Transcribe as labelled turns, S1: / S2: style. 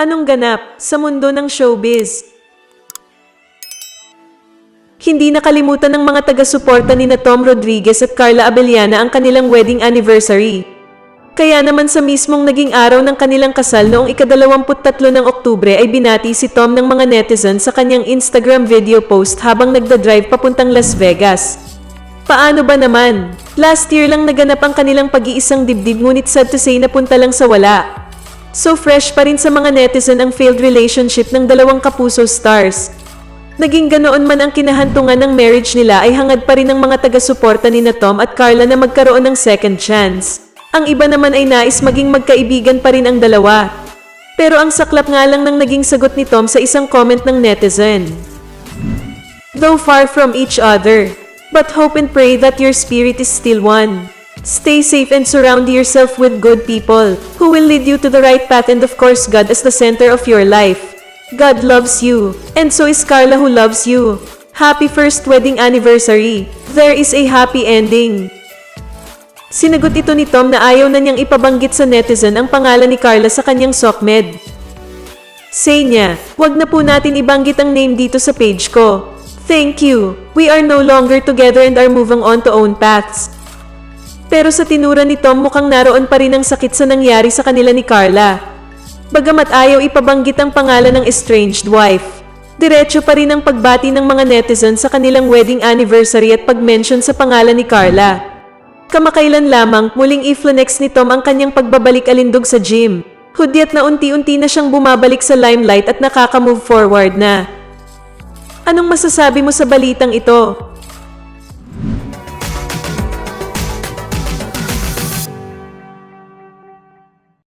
S1: Anong ganap sa mundo ng showbiz? Hindi nakalimutan ng mga taga-suporta ni na Tom Rodriguez at Carla Abellana ang kanilang wedding anniversary. Kaya naman sa mismong naging araw ng kanilang kasal noong ikadalawamput-tatlo ng Oktubre ay binati si Tom ng mga netizen sa kanyang Instagram video post habang nagda-drive papuntang Las Vegas. Paano ba naman? Last year lang naganap ang kanilang pag-iisang dibdib ngunit sad to say napunta lang sa wala. So fresh pa rin sa mga netizen ang failed relationship ng dalawang kapuso stars. Naging ganoon man ang kinahantungan ng marriage nila ay hangad pa rin ng mga taga-suporta ni na Tom at Carla na magkaroon ng second chance. Ang iba naman ay nais maging magkaibigan pa rin ang dalawa. Pero ang saklap nga lang ng naging sagot ni Tom sa isang comment ng netizen. Though far from each other, but hope and pray that your spirit is still one. Stay safe and surround yourself with good people who will lead you to the right path and of course God as the center of your life. God loves you, and so is Carla who loves you. Happy first wedding anniversary. There is a happy ending. Sinagot ito ni Tom na ayaw na niyang ipabanggit sa netizen ang pangalan ni Carla sa kanyang SOCMED. Say niya, wag na po natin ibanggit ang name dito sa page ko. Thank you. We are no longer together and are moving on to own paths. Pero sa tinura ni Tom mukhang naroon pa rin ang sakit sa nangyari sa kanila ni Carla. Bagamat ayaw ipabanggit ang pangalan ng estranged wife. Diretso pa rin ang pagbati ng mga netizen sa kanilang wedding anniversary at pag-mention sa pangalan ni Carla. Kamakailan lamang muling iflenex ni Tom ang kanyang pagbabalik alindog sa gym. Hudyat na unti-unti na siyang bumabalik sa limelight at nakaka-move forward na. Anong masasabi mo sa balitang ito?